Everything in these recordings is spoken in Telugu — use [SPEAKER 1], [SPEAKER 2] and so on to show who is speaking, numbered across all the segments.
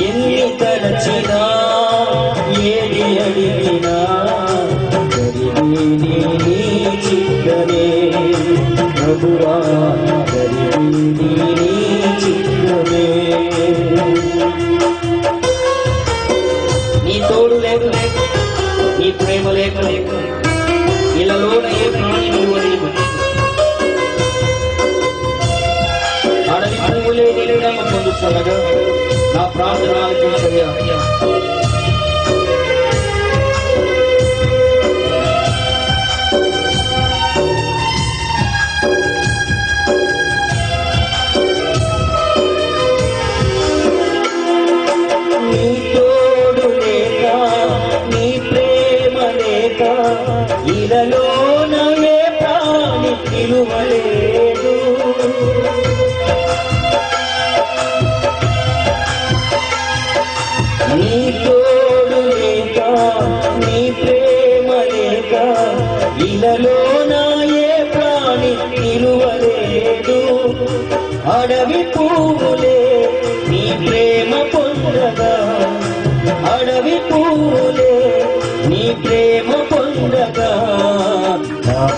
[SPEAKER 1] ఎన్ని తలచినా ఏది అడిగినా జరిగేది నీ చిత్తమే ప్రభువా జరిగేది నీ చిత్తమే నీ తోడు లేదు లేదు లేక ఇలలోన ప్రాణి నిలువలేదు. నీ తోడు లేక నీ ప్రేమ లేక ప్రాణి అడవి పూ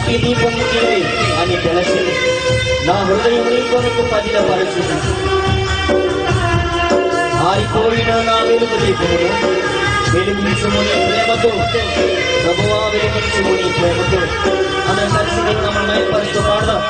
[SPEAKER 1] నా ఇంటి దీపం నీవే అని తెలిసి నా హృదయం నీ కొరకు పదిల పరచును ఆరిపోయిన నా వెలుగు దీపమును వెలిగించుము నీ ప్రేమతో ప్రభువా వెలిగించుము నీ ప్రేమతో అందరం కలిసి మనం మయపరుస్తూ పాడదాం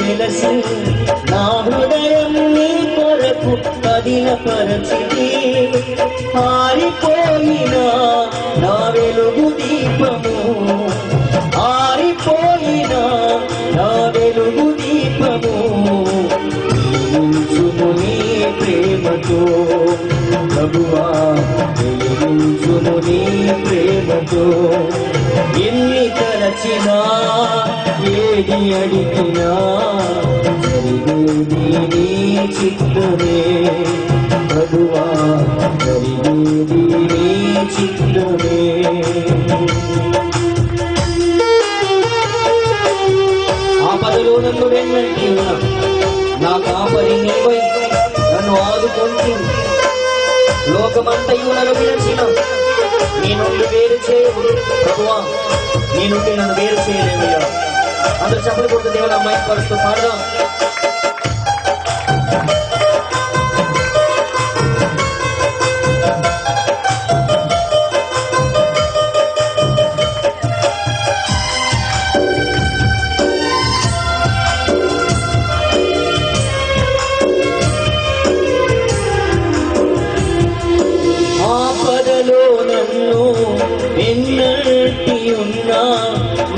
[SPEAKER 1] తెలుసు నా హృదయం నీ కొరకు పదిలపరచితి ఆరిపోయిన నా వెలుగు దీపము ఆరిపోయిన నా వెలుగు దీపము. వెలిగించుము నీ ప్రేమతో ప్రభువా వెలిగించుము నీ ప్రేమతో. ఎన్ని తలచినా ఏది అడిగినా జరిగేది చిత్తమే ప్రభువా జరిగేది చిత్తమే ఆపదలో నన్ను వెన్నంటి నా కాపరి నీవై నన్ను ఆదుకొంటి లోకమంతయు నన్ను విరచిన నీ నుండి వేరు చేయవు ప్రభువా నీ నుండి నన్ను వేరు చేయలేమయ్యా అందరూ చెప్పలు కొడుతూ దేవుడు అమ్మాయి పరుస్తూ పాడదాం. ఎన్నటి ఉన్నా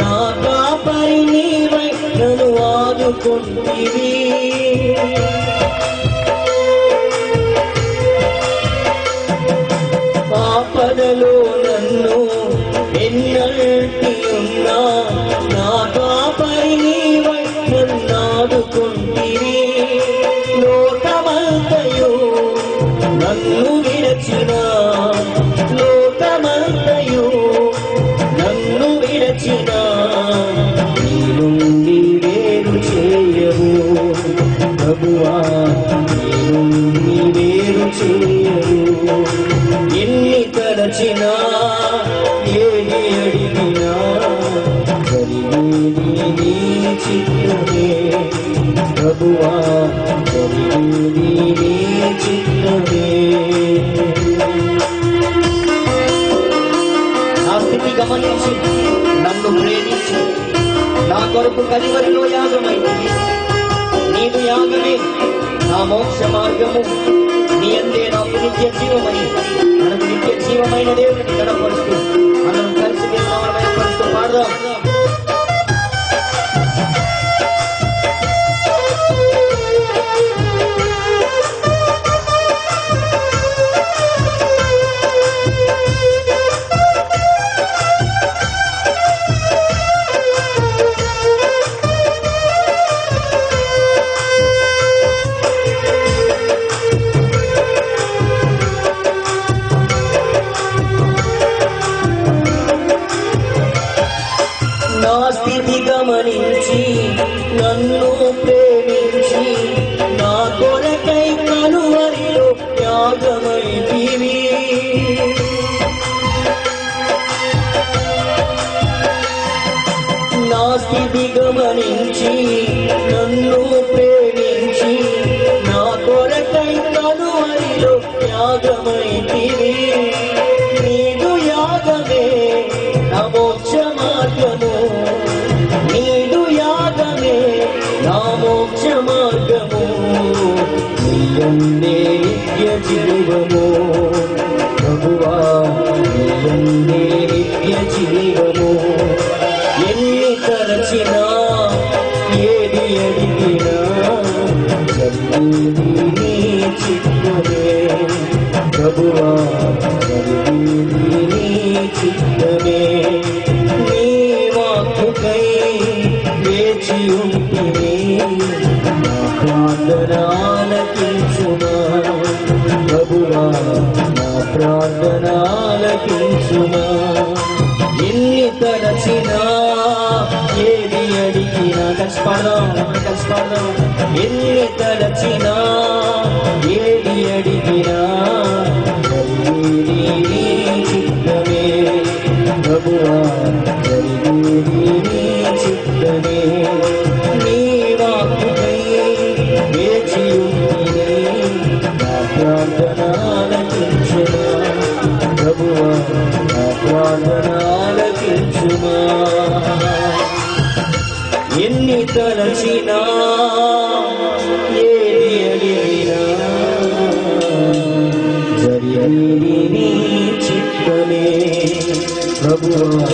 [SPEAKER 1] నా ఆదుకుంటివి ఆపదలో నన్ను ఎన్నటి ఉన్నా నీ చిత్తమే ప్రభువా నీ చిత్తమే నా స్థితి గమనించి నన్ను ప్రేమించి నా కొరకు కలివరిలో యాగమైంది నీదు యాగమే నా మోక్ష మార్గము. నీ అందే నాకు నిత్య జీవమని మనకు నిత్య జీవమైన దేవుడిని కనపరుస్తూ మనం కలిసి పరుస్తూ పాడదాం. త్యాగమైతివి నా స్థితి గమనించి నన్ను ప్రేమించి నా కొరకై తను కలువరిలో త్యాగమైతివి జీవము ప్రభువా నీయందే నిత్య జీవము. ఎన్ని తరచినా ఏది అడిగినా నీ చిత్తమే. ప్రభువా నీ చిత్తమే. నీ వాక్కుకై వేచి ఉంటుంది కలిసి పాడదాం కలిసి పాడదాం ఎన్ని తలచినా ఏది అడిగినా చిత్తమే ప్రభువా చిత్తమే అడిగినా ఏది అడిగినా జరిగేది చిత్తమే ప్రభువా.